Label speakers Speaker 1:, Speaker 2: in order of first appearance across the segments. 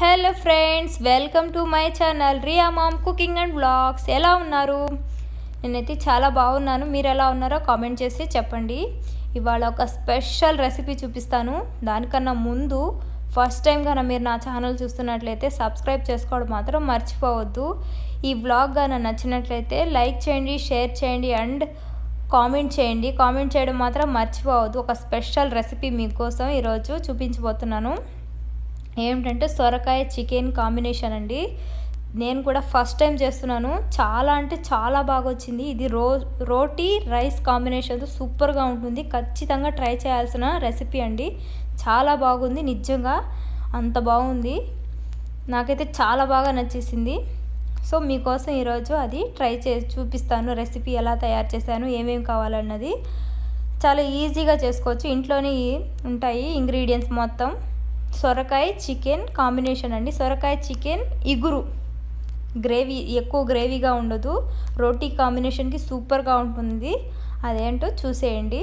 Speaker 1: Hello friends welcome to my channel Riya mom cooking and blogs ఎలా ఉన్నారు? నేనైతే చాలా బాగున్నాను. మీరు ఎలా ఉన్నారో కామెంట్ చేసి చెప్పండి. ఇవాళ ఒక స్పెషల్ రెసిపీ చూపిస్తాను. దానికన్నా ముందు ఫస్ట్ టైం కన్నా మీరు నా ఛానల్ చూస్తున్నట్లయితే సబ్స్క్రైబ్ చేసుకోవడం మాత్రం మర్చిపోవద్దు. ఈ బ్లాగ్ కానీ నచ్చినట్లయితే లైక్ చేయండి షేర్ చేయండి అండ్ కామెంట్ చేయండి. కామెంట్ చేయడం మాత్రం మర్చిపోవద్దు. ఒక స్పెషల్ రెసిపీ మీకోసం ఈరోజు చూపించబోతున్నాను. ఏమిటంటే సొరకాయ చికెన్ కాంబినేషన్ అండి. నేను కూడా ఫస్ట్ టైం చేస్తున్నాను. చాలా అంటే చాలా బాగా వచ్చింది ఇది రో రోటీ రైస్ కాంబినేషన్తో సూపర్గా ఉంటుంది. ఖచ్చితంగా ట్రై చేయాల్సిన రెసిపీ అండి. చాలా బాగుంది నిజంగా అంత బాగుంది. నాకైతే చాలా బాగా నచ్చేసింది. సో మీకోసం ఈరోజు అది ట్రై చే చూపిస్తాను రెసిపీ ఎలా తయారు చేశాను ఏమేమి కావాలన్నది. చాలా ఈజీగా చేసుకోవచ్చు. ఇంట్లోనే ఉంటాయి ఇంగ్రీడియంట్స్ మొత్తం. సొరకాయ చికెన్ కాంబినేషన్ అండి. సొరకాయ చికెన్ ఇగురు. గ్రేవీ ఎక్కువ గ్రేవీగా ఉండదు. రోటీ కాంబినేషన్కి సూపర్గా ఉంటుంది. అదేంటో చూసేయండి.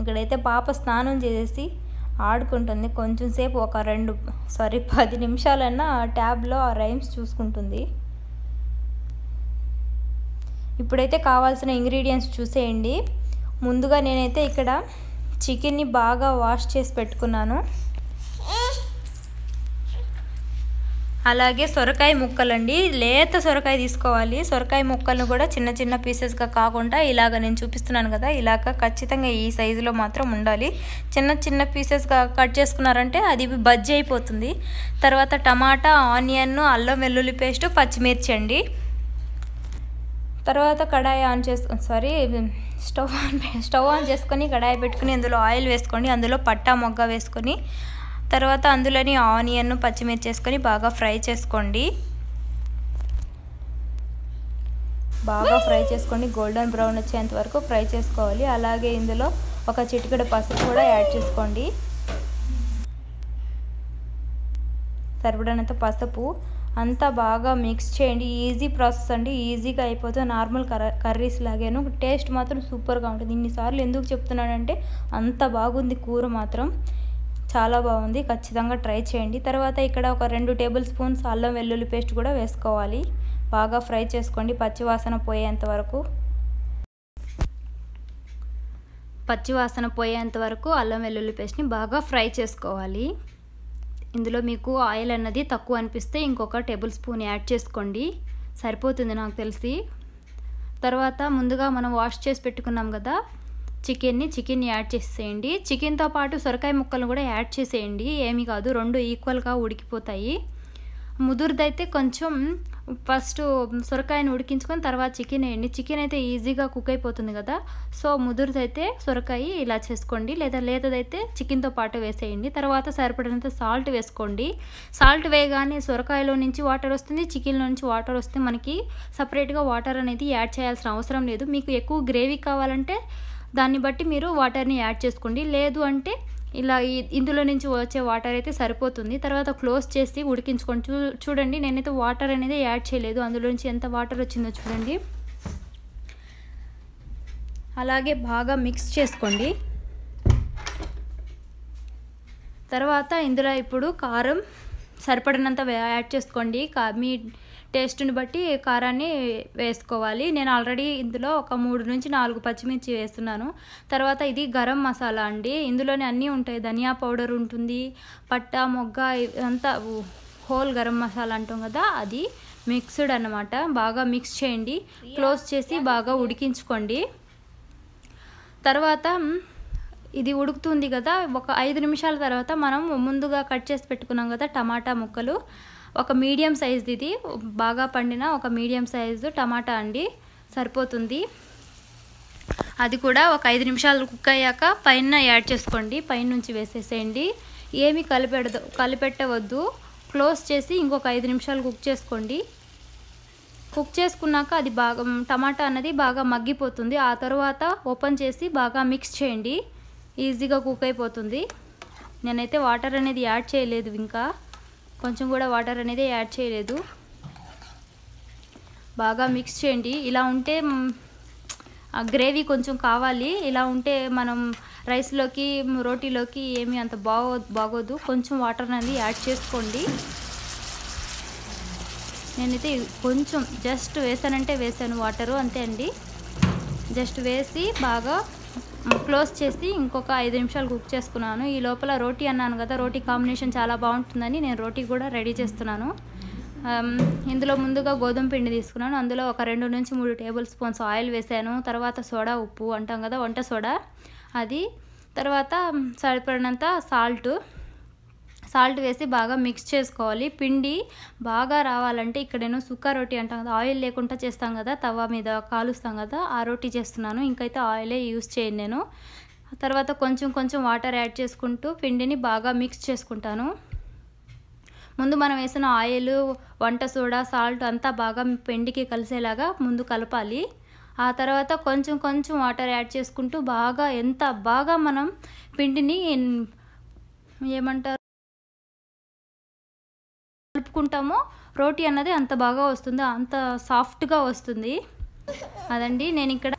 Speaker 1: ఇక్కడైతే పాప స్నానం చేసేసి ఆడుకుంటుంది. కొంచెం సేపు ఒక రెండు సారీ పది నిమిషాలన్నా ట్యాబ్లో ఆ రైమ్స్ చూసుకుంటుంది. ఇప్పుడైతే కావాల్సిన ఇంగ్రీడియంట్స్ చూసేయండి. ముందుగా నేనైతే ఇక్కడ చికెన్ని బాగా వాష్ చేసి పెట్టుకున్నాను. అలాగే సొరకాయ ముక్కలండి. లేత సొరకాయ తీసుకోవాలి. సొరకాయ ముక్కలను కూడా చిన్న చిన్న పీసెస్గా కాకుండా ఇలాగ నేను చూపిస్తున్నాను కదా ఇలాగ ఖచ్చితంగా ఈ సైజులో మాత్రం ఉండాలి. చిన్న చిన్న పీసెస్గా కట్ చేసుకున్నారంటే అది బజ్జీ అయిపోతుంది. తర్వాత టమాటా ఆనియన్ అల్లం వెల్లుల్లి పేస్ట్ పచ్చిమిర్చి అండి. తర్వాత కడాయి ఆన్ చేసు sorry stove on stove on చేసుకొని కడాయి పెట్టుకుని అందులో ఆయిల్ వేసుకోండి. అందులో పట్టా మొగ్గ వేసుకొని తర్వాత అందులోని ఆనియన్ పచ్చిమిర్చి వేసుకొని బాగా ఫ్రై చేసుకోండి. బాగా ఫ్రై చేసుకోండి. గోల్డెన్ బ్రౌన్ వచ్చేంత వరకు ఫ్రై చేసుకోవాలి. అలాగే ఇందులో ఒక చిటికెడు పసుపు కూడా యాడ్ చేసుకోండి. సరిపడినంత పసుపు అంతా బాగా మిక్స్ చేయండి. ఈజీ ప్రాసెస్ అండి. ఈజీగా అయిపోతుంది నార్మల్ కర్రీస్ లాగాను. టేస్ట్ మాత్రం సూపర్గా ఉంటుంది. ఇన్నిసార్లు ఎందుకు చెప్తున్నానంటే అంత బాగుంది కూర మాత్రం. చాలా బాగుంది. ఖచ్చితంగా ట్రై చేయండి. తర్వాత ఇక్కడ ఒక రెండు టేబుల్ స్పూన్స్ అల్లం వెల్లుల్లి పేస్ట్ కూడా వేసుకోవాలి. బాగా ఫ్రై చేసుకోండి. పచ్చివాసన పోయేంత వరకు. పచ్చివాసన పోయేంత వరకు అల్లం వెల్లుల్లి పేస్ట్ని బాగా ఫ్రై చేసుకోవాలి. ఇందులో మీకు ఆయిల్ అన్నది తక్కువ అనిపిస్తే ఇంకొక టేబుల్ స్పూన్ యాడ్ చేసుకోండి. సరిపోతుంది నాకు తెలిసి. తర్వాత ముందుగా మనం వాష్ చేసి పెట్టుకున్నాం కదా చికెన్ని చికెన్ యాడ్ చేసేయండి. చికెన్తో పాటు సొరకాయ ముక్కలను కూడా యాడ్ చేసేయండి. ఏమీ కాదు రెండు ఈక్వల్గా ఉడికిపోతాయి. ముదురుదైతే కొంచెం ఫస్ట్ సొరకాయని ఉడికించుకొని తర్వాత చికెన్ వేయండి. చికెన్ అయితే ఈజీగా కుక్ అయిపోతుంది కదా. సో ముదురుదైతే సొరకాయ ఇలా చేసుకోండి. లేదా లేతదైతే చికెన్తో పాటు వేసేయండి. తర్వాత సరిపడినంత సాల్ట్ వేసుకోండి. సాల్ట్ వేయగానే సొరకాయలో నుంచి వాటర్ వస్తుంది. చికెన్లో నుంచి వాటర్ వస్తే మనకి సపరేట్గా వాటర్ అనేది యాడ్ చేయాల్సిన అవసరం లేదు. మీకు ఎక్కువ గ్రేవీ కావాలంటే దాన్ని బట్టి మీరు వాటర్ని యాడ్ చేసుకోండి. లేదు అంటే ఇలా ఇందులో నుంచి వచ్చే వాటర్ అయితే సరిపోతుంది. తర్వాత క్లోజ్ చేసి ఉడికించుకోండి చూ చూడండి నేనైతే వాటర్ అనేది యాడ్ చేయలేదు. అందులో నుంచి ఎంత వాటర్ వచ్చిందో చూడండి. అలాగే బాగా మిక్స్ చేసుకోండి. తర్వాత ఇందులో ఇప్పుడు కారం సరిపడినంత యాడ్ చేసుకోండి. కా మీ టేస్ట్ని బట్టి కారాన్ని వేసుకోవాలి. నేను ఆల్రెడీ ఇందులో ఒక మూడు నుంచి నాలుగు పచ్చిమిర్చి వేస్తున్నాను. తర్వాత ఇది గరం మసాలా అండి. ఇందులోనే అన్నీ ఉంటాయి. ధనియా పౌడర్ ఉంటుంది పట్టా మొగ్గ అంతా హోల్ గరం మసాలా అంటాం కదా అది మిక్స్డ్ అన్నమాట. బాగా మిక్స్ చేయండి. క్లోజ్ చేసి బాగా ఉడికించుకోండి. తర్వాత ఇది ఉడుకుతుంది కదా ఒక ఐదు నిమిషాల తర్వాత మనం ముందుగా కట్ చేసి పెట్టుకున్నాం కదా టమాటా ముక్కలు. ఒక మీడియం సైజ్ది ఇది. బాగా పండిన ఒక మీడియం సైజు టమాటా అండి. సరిపోతుంది. అది కూడా ఒక ఐదు నిమిషాలు కుక్ అయ్యాక పైన యాడ్ చేసుకోండి. పైన నుంచి వేసేసేయండి. ఏమి కలిపెడదు కలిపెట్టవద్దు. క్లోజ్ చేసి ఇంకొక ఐదు నిమిషాలు కుక్ చేసుకోండి. కుక్ చేసుకున్నాక అది బాగా టమాటా అన్నది బాగా మగ్గిపోతుంది. ఆ తర్వాత ఓపెన్ చేసి బాగా మిక్స్ చేయండి. ఈజీగా కుక్ అయిపోతుంది. నేనైతే వాటర్ అనేది యాడ్ చేయలేదు ఇంకా. కొంచెం కూడా వాటర్ అనేది యాడ్ చేయలేదు. బాగా మిక్స్ చేయండి. ఇలా ఉంటే ఆ గ్రేవీ కొంచెం కావాలి. ఇలా ఉంటే మనం రైస్లోకి రోటీలోకి ఏమీ అంత బాగో బాగోదు. కొంచెం వాటర్ అనేది యాడ్ చేసుకోండి. నేనైతే కొంచెం జస్ట్ వేసానంటే వేసాను వాటరు అంతే అండి. జస్ట్ వేసి బాగా క్లోజ్ చేసి ఇంకొక ఐదు నిమిషాలు కుక్ చేసుకున్నాను. ఈ లోపల రోటీ అన్నాను కదా రోటీ కాంబినేషన్ చాలా బాగుంటుందని నేను రోటీ కూడా రెడీ చేస్తున్నాను. ఇందులో ముందుగా గోధుమ పిండి తీసుకున్నాను. అందులో ఒక రెండు నుంచి మూడు టేబుల్ స్పూన్స్ ఆయిల్ వేసాను. తర్వాత సోడా ఉప్పు అంటాం కదా వంట సోడా. అది తర్వాత సరిపడినంత సాల్ట్. సాల్ట్ వేసి బాగా మిక్స్ చేసుకోవాలి. పిండి బాగా రావాలంటే ఇక్కడ నేను సుక్క రొట్టి అంటాం కదా ఆయిల్ లేకుండా చేస్తాం కదా తవా మీద కాలుస్తాం కదా ఆ రొట్టి చేస్తున్నాను. ఇంకైతే ఆయిలే యూస్ చేయను నేను. తర్వాత కొంచెం కొంచెం వాటర్ యాడ్ చేసుకుంటూ పిండిని బాగా మిక్స్ చేసుకుంటాను. ముందు మనం వేసిన ఆయిల్ వంట సోడా సాల్ట్ అంతా బాగా పిండికి కలిసేలాగా ముందు కలపాలి. ఆ తర్వాత కొంచెం కొంచెం వాటర్ యాడ్ చేసుకుంటూ బాగా ఎంత బాగా మనం పిండిని ఏమంటారు? కలుపుకుంటామో రోటీ అన్నది అంత బాగా వస్తుంది అంత సాఫ్ట్గా వస్తుంది. అదండి నేను ఇక్కడ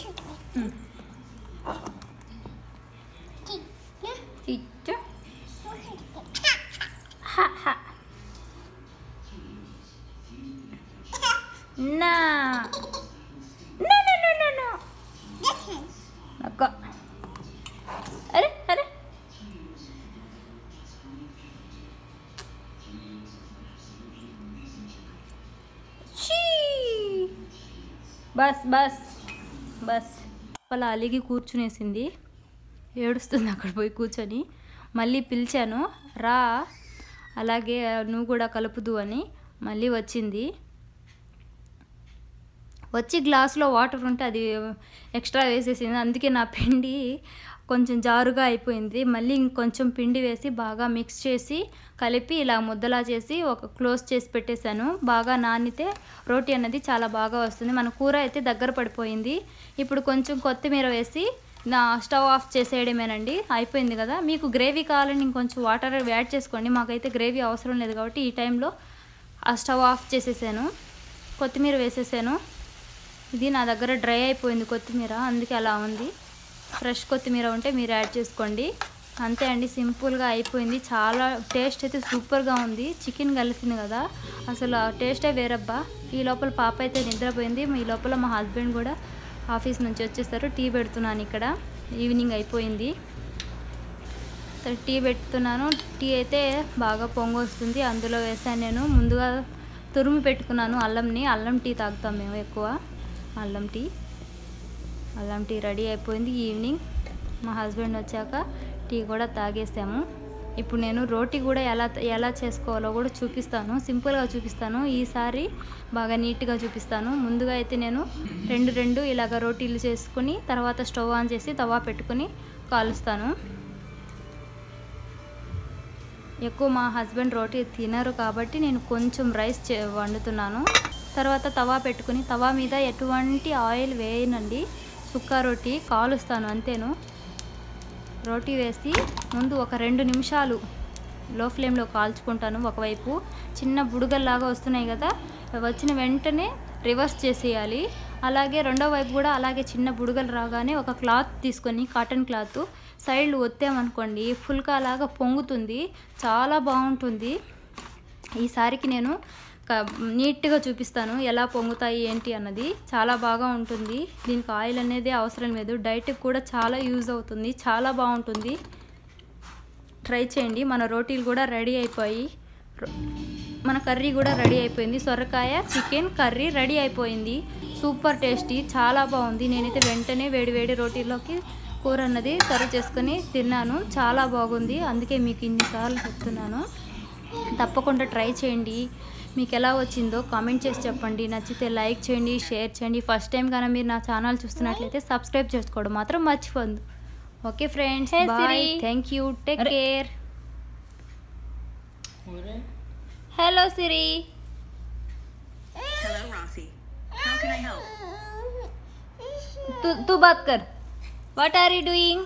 Speaker 1: చిచ్చు. బస్ బస్ బస్. అలా అలిగి కూర్చునేసింది. ఏడుస్తుంది అక్కడ పోయి కూర్చొని. మళ్ళీ పిలిచాను రా అలాగే నువ్వు కూడా కలుపుదు అని మళ్ళీ వచ్చింది. వచ్చి గ్లాస్లో వాటర్ ఉంటే అది ఎక్స్ట్రా వేసేసింది. అందుకే నా పిండి కొంచెం జారుగా అయిపోయింది. మళ్ళీ ఇంకొంచెం పిండి వేసి బాగా మిక్స్ చేసి కలిపి ఇలా ముద్దలా చేసి ఒక క్లోజ్ చేసి పెట్టేశాను. బాగా నానితే రోటీ అనేది చాలా బాగా వస్తుంది. మన కూర అయితే దగ్గర పడిపోయింది. ఇప్పుడు కొంచెం కొత్తిమీర వేసి నా స్టవ్ ఆఫ్ చేసేయడమేనండి. అయిపోయింది కదా. మీకు గ్రేవీ కావాలని ఇంకొంచెం వాటర్ యాడ్ చేసుకోండి. మాకైతే గ్రేవీ అవసరం లేదు కాబట్టి ఈ టైంలో ఆ స్టవ్ ఆఫ్ చేసేసాను. కొత్తిమీర వేసేసాను. ఇది నా దగ్గర డ్రై అయిపోయింది కొత్తిమీర. అందుకే అలా ఉంది. ఫ్రెష్ కొత్తిమీర ఉంటే మీరు యాడ్ చేసుకోండి. అంతే అండి సింపుల్గా అయిపోయింది. చాలా టేస్ట్ అయితే సూపర్గా ఉంది. చికెన్ కలిసింది కదా. అసలు ఆ టేస్టే వేరబ్బా. ఈ లోపల పాప అయితే నిద్రపోయింది. ఈ లోపల మా హస్బెండ్ కూడా ఆఫీస్ నుంచి వచ్చేస్తారు టీ పెడుతున్నాను ఇక్కడ. ఈవినింగ్ అయిపోయింది. టీ పెడుతున్నాను. టీ అయితే బాగా పొంగు వస్తుంది అందులో వేసాను నేను. ముందుగా తురిమి పెట్టుకున్నాను అల్లంని. అల్లం టీ తాగుతాం మేము ఎక్కువ. అల్లం టీ. అల్లం టీ రెడీ అయిపోయింది ఈవినింగ్. మా హస్బెండ్ వచ్చాక టీ కూడా తాగేసాము. ఇప్పుడు నేను రోటీ కూడా ఎలా ఎలా చేసుకోవాలో కూడా చూపిస్తాను. సింపుల్గా చూపిస్తాను. ఈసారి బాగా నీట్గా చూపిస్తాను. ముందుగా అయితే నేను రెండు రెండు ఇలాగ రోటీలు చేసుకుని తర్వాత స్టవ్ ఆన్ చేసి తవా పెట్టుకుని కాలుస్తాను. ఎక్కువ మా హస్బెండ్ రోటీ తినరు కాబట్టి నేను కొంచెం రైస్ చే వండుతున్నాను. తర్వాత తవా పెట్టుకుని తవా మీద ఎటువంటి ఆయిల్ వేయనండి. సుక్క రోటీ కాలుస్తాను అంతేను. రోటీ వేసి ముందు ఒక రెండు నిమిషాలు లో ఫ్లేమ్లో కాల్చుకుంటాను ఒకవైపు. చిన్న బుడగల్లాగా వస్తున్నాయి కదా వచ్చిన వెంటనే రివర్స్ చేసేయాలి. అలాగే రెండో వైపు కూడా అలాగే చిన్న బుడగలు రాగానే ఒక క్లాత్ తీసుకొని కాటన్ క్లాత్ సైడ్లు ఒత్తామనుకోండి ఫుల్కా లాగా పొంగుతుంది చాలా బాగుంటుంది. ఈసారికి నేను నీట్గా చూపిస్తాను. ఎలా పొంగుతాయి ఏంటి అన్నది చాలా బాగా ఉంటుంది. దీనికి ఆయిల్ అనేది అవసరం లేదు. డైట్కి కూడా చాలా యూజ్ అవుతుంది. చాలా బాగుంటుంది. ట్రై చేయండి. మన రోటీలు కూడా రెడీ అయిపోయి మన కర్రీ కూడా రెడీ అయిపోయింది. సొరకాయ చికెన్ కర్రీ రెడీ అయిపోయింది. సూపర్ టేస్టీ చాలా బాగుంది. నేనైతే వెంటనే వేడి వేడి రోటీలోకి కూర అన్నది సర్వ్ చేసుకొని తిన్నాను. చాలా బాగుంది. అందుకే మీకు ఇన్నిసార్లు చెప్తున్నాను. తప్పకుండా ట్రై చేయండి. మీకు ఎలా వచ్చిందో కామెంట్ చేసి చెప్పండి నచ్చితే లైక్ చేయండి షేర్ చేయండి ఫస్ట్ టైం కానీ మీరు నా ఛానల్ చూస్తున్నట్లయితే సబ్స్క్రైబ్ చేసుకోవడం మాత్రం మర్చిపోద్దు okay friends
Speaker 2: Hey,
Speaker 1: bye
Speaker 2: Siri.
Speaker 1: Thank you take
Speaker 2: అరే.
Speaker 1: Care hello Siri
Speaker 3: Hello, Rafi. How can I help?
Speaker 1: तू तू बात कर what are you doing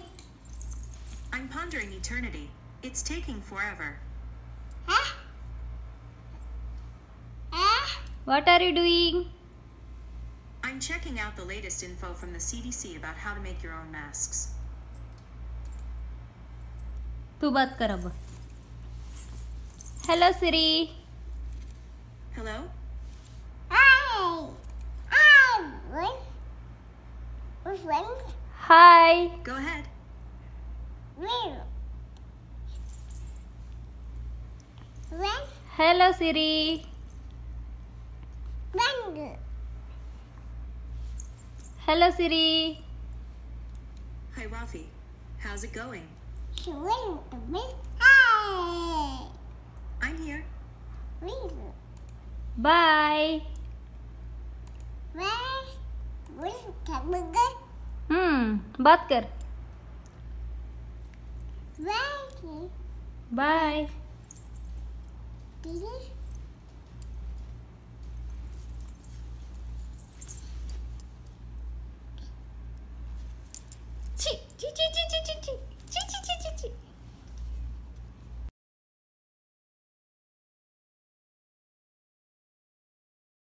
Speaker 3: I'm pondering eternity. It's taking forever.
Speaker 1: What are you doing
Speaker 3: I'm checking out the latest info from the CDC about how to make your own masks.
Speaker 4: तू बात कर अब hello Siri
Speaker 3: Hello?
Speaker 4: Hi
Speaker 3: Go ahead.
Speaker 4: Hello Siri Hello Siri
Speaker 3: Hi, Rafi. How's it going? I'm here.
Speaker 4: Bye हम्म बात कर bye
Speaker 2: Did